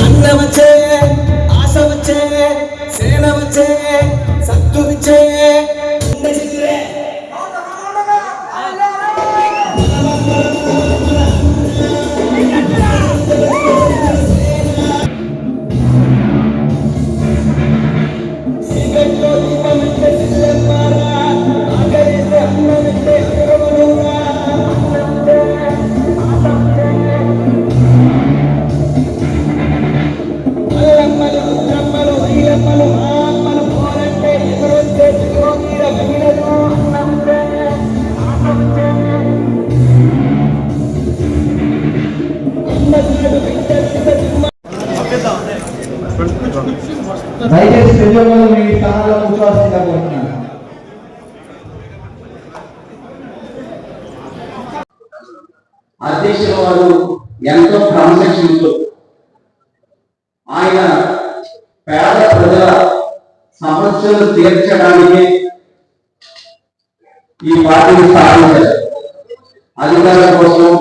అన్న వచ్చే ఆశ వచ్చే సేన వచ్చే సత్తు వచ్చే అధ్యక్షుల వారు ఎంతో క్రమశిక్షణతో ఆయన పేద ప్రజల సమస్యలు తీర్చడానికి ఈ పార్టీని స్థాపించారు. అధికారం కోసం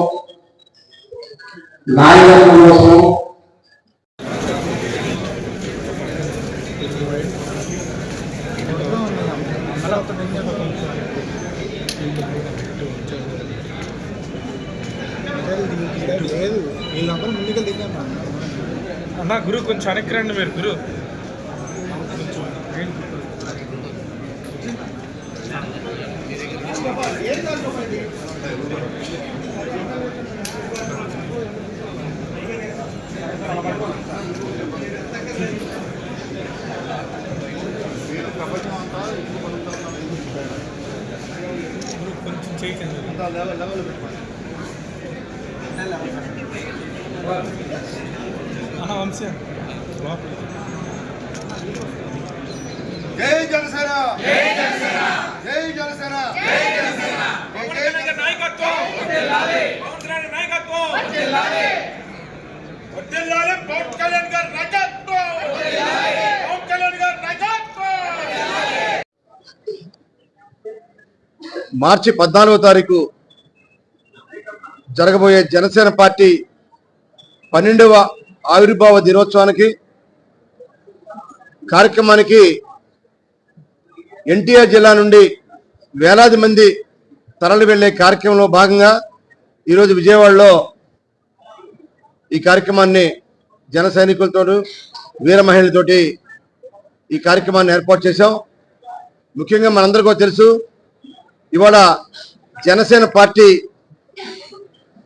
నాయకత్వం కోసం. లేదు వీళ్ళందరూ ముందుకు దిగాను అన్న గురు కొంచెం వెనక్కి రండి మీరు గురు గురు, కొంచెం చేయకండి అన్న వంశీ. జై జనసేన! జై జనసేన! జై జనసేన! జై జనసేన! నాయకత్వం! పవన్ కళ్యాణ్ నాయకత్వం! పవన్ కళ్యాణ్ గారి నాయకత్వం! పవన్ కళ్యాణ్ గారి నాయకత్వం! మార్చి పద్నాలుగో తారీఖు జరగబోయే జనసేన పార్టీ పన్నెండవ ఆవిర్భావ దినోత్సవానికి కార్యక్రమానికి ఎన్టీఆర్ జిల్లా నుండి వేలాది మంది తరలి వెళ్ళే కార్యక్రమంలో భాగంగా ఈరోజు విజయవాడలో ఈ కార్యక్రమాన్ని జన సైనికులతో వీర మహిళలతోటి ఈ కార్యక్రమాన్ని ఏర్పాటు చేశాం. ముఖ్యంగా మనందరికీ తెలుసు ఇవాళ జనసేన పార్టీ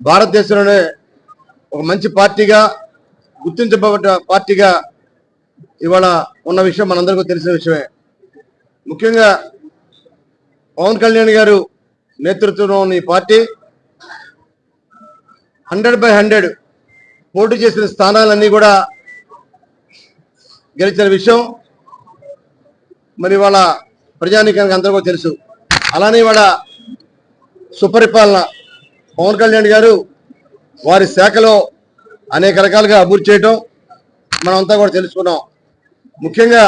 భారతదేశంలోనే ఒక మంచి పార్టీగా గుర్తించబడ్డ పార్టీగా ఇవాళ ఉన్న విషయం మనందరికీ తెలిసిన విషయమే. ముఖ్యంగా పవన్ కళ్యాణ్ గారు నేతృత్వంలో ఉన్న ఈ పార్టీ హండ్రెడ్ బై హండ్రెడ్ పోటీ చేసిన స్థానాలన్నీ కూడా గెలిచిన విషయం. మరి వాళ్ళ ప్రజానీకానికి అందరికీ తెలుసు. అలానే ఇవాళ సుపరిపాలన పవన్ కళ్యాణ్ గారు వారి శాఖలో అనేక రకాలుగా అభివృద్ధి చేయటం మనమంతా కూడా తెలుసుకున్నాం. ముఖ్యంగా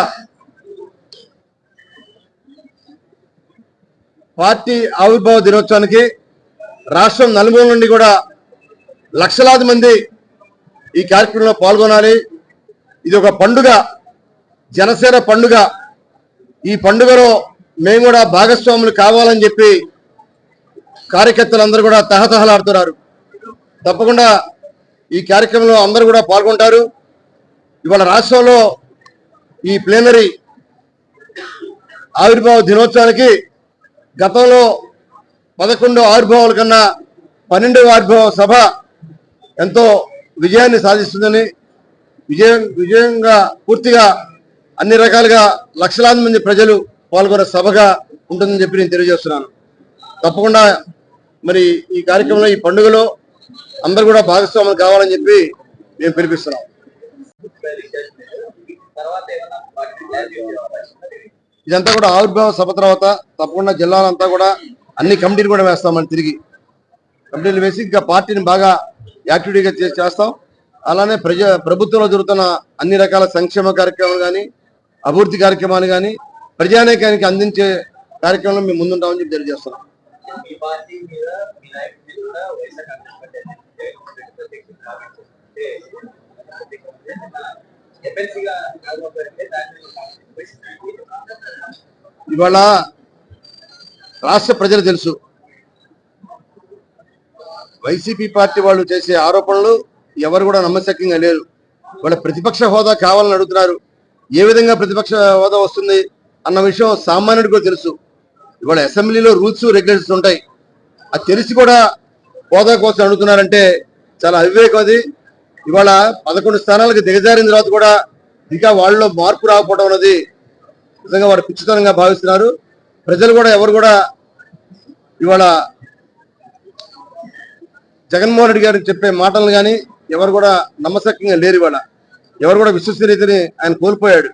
పార్టీ ఆవిర్భావ దినోత్సవానికి రాష్ట్రం నలుమూల నుండి కూడా లక్షలాది మంది ఈ కార్యక్రమంలో పాల్గొనాలి. ఇది ఒక పండుగ జనసేన పండుగ. ఈ పండుగలో మేము కూడా భాగస్వాములు కావాలని చెప్పి కార్యకర్తలందరూ కూడా తహతహలాడుతున్నారు. తప్పకుండా ఈ కార్యక్రమంలో అందరూ కూడా పాల్గొంటారు. ఇవాళ రాష్ట్రంలో ఈ ప్లేనరీ ఆవిర్భావ దినోత్సవానికి గతంలో పదకొండు ఆవిర్భావాల కన్నా పన్నెండవ ఆవిర్భావ సభ ఎంతో విజయాన్ని సాధిస్తుందని విజయం విజయంగా పూర్తిగా అన్ని రకాలుగా లక్షలాది మంది ప్రజలు పాల్గొనే సభగా ఉంటుందని చెప్పి నేను తెలియజేస్తున్నాను. తప్పకుండా మరి ఈ కార్యక్రమంలో ఈ పండుగలో అందరూ కూడా భాగస్వాములు కావాలని చెప్పి మేము పిలిపిస్తున్నాం. ఇదంతా కూడా ఆవిర్భావ సభ తర్వాత తప్పకుండా జిల్లాలంతా కూడా అన్ని కమిటీలు కూడా వేస్తామని తిరిగి. కమిటీలు వేసి ఇంకా పార్టీని బాగా యాక్టివిటీగా చేస్తాం. అలానే ప్రజ ప్రభుత్వంలో జరుగుతున్న అన్ని రకాల సంక్షేమ కార్యక్రమాలు కానీ అభివృద్ధి కార్యక్రమాలు కానీ ప్రజానేకానికి అందించే కార్యక్రమంలో మేము ముందుంటామని చెప్పి తెలియజేస్తున్నాం. మీ పార్టీ మీద మీ నాయకుడి మీద కూడా వైఎస్ఆర్ కాంగ్రెస్ పార్టీ కాబట్టి ఎమ్మెల్సీగా కాకపోతే ఇవాళ రాష్ట్ర ప్రజలు తెలుసు. వైసీపీ పార్టీ వాళ్ళు చేసే ఆరోపణలు ఎవరు కూడా నమ్మశక్యంగా లేరు. వాళ్ళ ప్రతిపక్ష హోదా కావాలని అడుగుతున్నారు. ఏ విధంగా ప్రతిపక్ష హోదా వస్తుంది అన్న విషయం సామాన్యుడికి కూడా తెలుసు. ఇవాళ అసెంబ్లీలో రూల్స్ రెగ్యులేషన్స్ ఉంటాయి. అది తెలిసి కూడా హోదా కోసం అడుగుతున్నారంటే చాలా అవివేకం అది. ఇవాళ పదకొండు స్థానాలకు దిగజారిన తర్వాత కూడా ఇంకా వాళ్ళలో మార్పు రాకపోవడం అనేది నిజంగా వారు పిచ్చితనంగా భావిస్తున్నారు. ప్రజలు కూడా ఎవరు కూడా ఇవాళ జగన్మోహన్ రెడ్డి గారికి చెప్పే మాటలు కానీ ఎవరు కూడా నమ్మశక్యంగా లేరు ఇవాళ. ఎవరు కూడా విశ్వసనీయతని ఆయన కోల్పోయాడు.